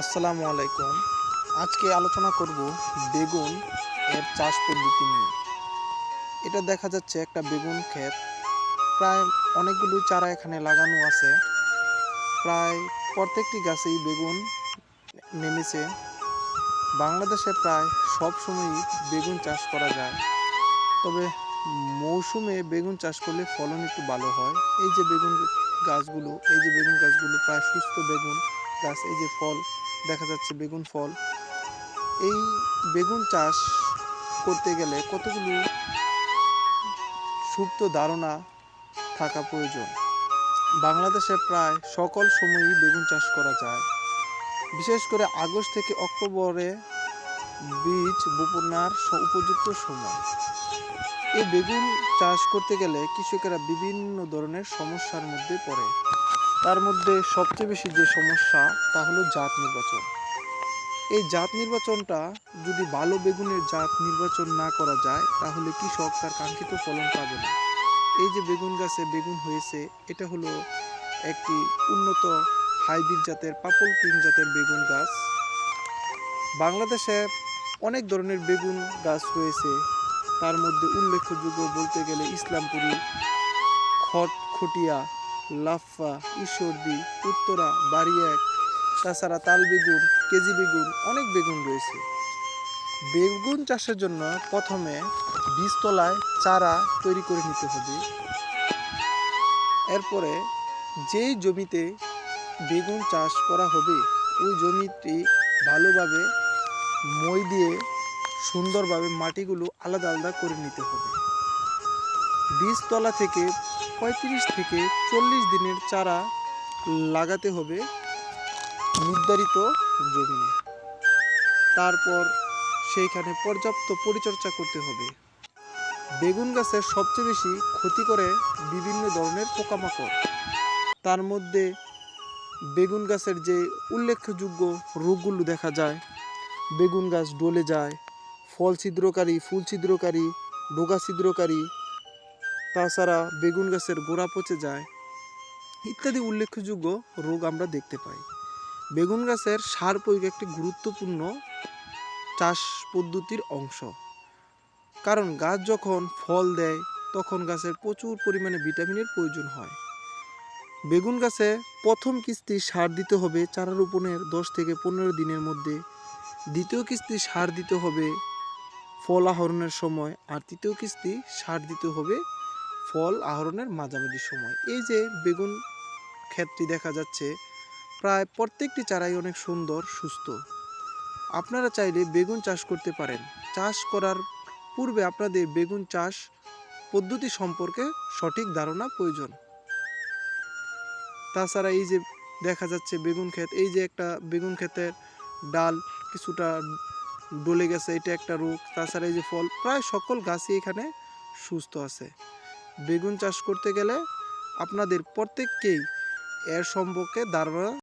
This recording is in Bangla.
আসসালামু আলাইকুম। আজকে আলোচনা করব বেগুন এর চাষ পদ্ধতি নিয়ে। এটা দেখা যাচ্ছে একটা বেগুন ক্ষেত। প্রায় অনেকগুলো চারা এখানে লাগানো আছে। প্রায় প্রত্যেকটি গাছেই বেগুন নেমেছে। বাংলাদেশে প্রায় সব সময়ই বেগুন চাষ করা যায়। তবে মৌসুমে বেগুন চাষ করলে ফলন একটু ভালো হয়। এই যে বেগুন গাছগুলো, এই যে বেগুন গাছগুলো প্রায় সুস্থ বেগুন। গাছ, এই যে ফল, দেখা যাচ্ছে বেগুন ফল। এই বেগুন চাষ করতে গেলে কতগুলি সুপ্ত ধারণা থাকা প্রয়োজন? বাংলাদেশে প্রায় সকল সময়ই বেগুন চাষ করা যায়। বিশেষ করে আগস্ট থেকে অক্টোবরে বীজ বপনার উপযুক্ত সময়। এই বেগুন চাষ করতে গেলে কৃষকেরা বিভিন্ন ধরনের সমস্যার মধ্যে পড়ে। তার মধ্যে সবচেয়ে বেশি যে সমস্যা, তা হলো জাত নির্বাচন। এই জাত নির্বাচনটা যদি ভালো বেগুনের জাত নির্বাচন না করা যায়, তাহলে কৃষক তার কাঙ্ক্ষিত ফলন পাবে না। এই যে বেগুন গাছে বেগুন হয়েছে, এটা হলো একটি উন্নত হাইব্রিড জাতের পাপল কিং জাতের বেগুন গাছ। বাংলাদেশে অনেক ধরনের বেগুন গাছ রয়েছে তার মধ্যে উল্লেখযোগ্য বলতে গেলে ইসলামপুরি, খট খটিয়া লাফা, ঈশ্বরদী, উত্তরা বাড়ি এক তাছাড়া তাল বেগুন কেজি বেগুন অনেক বেগুন রয়েছে। বেগুন চাষের জন্য প্রথমে বীজতলায় চারা তৈরি করে নিতে হবে। এরপরে যেই জমিতে বেগুন চাষ করা হবে, ওই জমিটি ভালোভাবে মই দিয়ে সুন্দরভাবে মাটিগুলো আলাদা আলাদা করে নিতে হবে। বীজতলা থেকে পঁয়ত্রিশ থেকে চল্লিশ দিনের চারা লাগাতে হবে নির্ধারিত জমিনে। তারপর সেইখানে পর্যাপ্ত পরিচর্যা করতে হবে। বেগুন গাছের সবচেয়ে বেশি ক্ষতি করে বিভিন্ন ধরনের পোকামাকড়। তার মধ্যে বেগুন গাছের যে উল্লেখযোগ্য রোগগুলো দেখা যায়, বেগুন গাছ ডলে যায়, ফল ছিদ্রকারী, ফুল ছিদ্রকারী ডোকা ছিদ্রকারী তাছাড়া বেগুন গাছের গোড়া পচে যায় ইত্যাদি উল্লেখযোগ্য রোগ আমরা দেখতে পাই। বেগুন গাছের সার প্রয়োগ একটি গুরুত্বপূর্ণ চাষ পদ্ধতির অংশ। কারণ গাছ যখন ফল দেয়, তখন গাছের প্রচুর পরিমাণে ভিটামিনের প্রয়োজন হয়। বেগুন গাছে প্রথম কিস্তি সার দিতে হবে চারা রোপণের দশ থেকে পনেরো দিনের মধ্যে। দ্বিতীয় কিস্তি সার দিতে হবে ফল আহরণের সময় আর তৃতীয় কিস্তি সার দিতে হবে ফল আহরণের মাঝামাঝি সময়। এই যে বেগুন ক্ষেতটি দেখা যাচ্ছে, প্রায় প্রত্যেকটি চারাই অনেক সুন্দর, সুস্থ। আপনারা চাইলে বেগুন চাষ করতে পারেন। চাষ করার পূর্বে আপনাদের বেগুন চাষ পদ্ধতি সম্পর্কে সঠিক ধারণা প্রয়োজন। তাছাড়া এই যে দেখা যাচ্ছে বেগুন ক্ষেত, এই যে একটা বেগুন ক্ষেতের ডাল কিছুটা ডলে গেছে, এটা একটা রোগ। তাছাড়া এই যে ফল, প্রায় সকল গাছই এখানে সুস্থ আছে। বেগুন চাষ করতে গেলে আপনাদের প্রত্যেককেই এর সম্পর্কে ধারণা